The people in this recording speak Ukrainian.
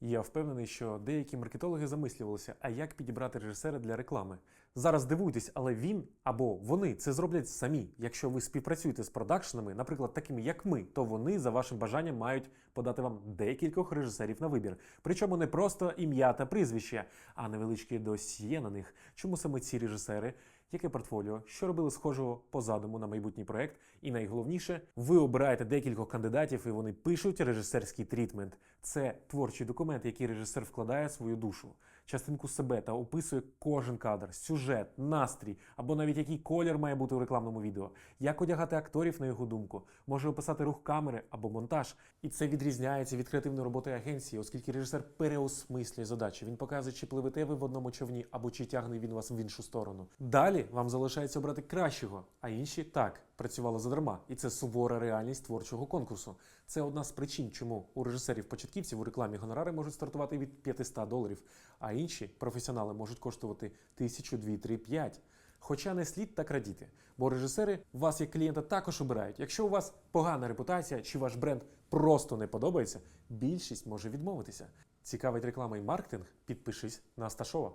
Я впевнений, що деякі маркетологи замислювалися, а як підібрати режисера для реклами. Зараз дивуйтесь, але він або вони це зроблять самі. Якщо ви співпрацюєте з продакшенами, наприклад, такими як ми, то вони за вашим бажанням мають подати вам декількох режисерів на вибір. Причому не просто ім'я та прізвище, а невеличке досьє на них. Чому саме ці режисери? Яке портфоліо, що робили схожого по задуму на майбутній проект, і найголовніше, ви обираєте декількох кандидатів, і вони пишуть режисерський трітмент. Це творчий документ, який режисер вкладає свою душу, частинку себе та описує кожен кадр, сюжет, настрій або навіть який колір має бути у рекламному відео, як одягати акторів на його думку, може описати рух камери або монтаж. І це відрізняється від креативної роботи агенції, оскільки режисер переосмислює задачі. Він показує, чи пливете ви в одному човні або чи тягне він вас в іншу сторону. Далі вам залишається обрати кращого, а інші так працювали задарма. І це сувора реальність творчого конкурсу. Це одна з причин, чому у режисерів-початківців у рекламі гонорари можуть стартувати від 500 доларів, а інші професіонали можуть коштувати тисячу, дві, три, п'ять. Хоча не слід так радіти, бо режисери вас як клієнта також обирають. Якщо у вас погана репутація чи ваш бренд просто не подобається, більшість може відмовитися. Цікавить реклама і маркетинг? Підпишись на Асташова.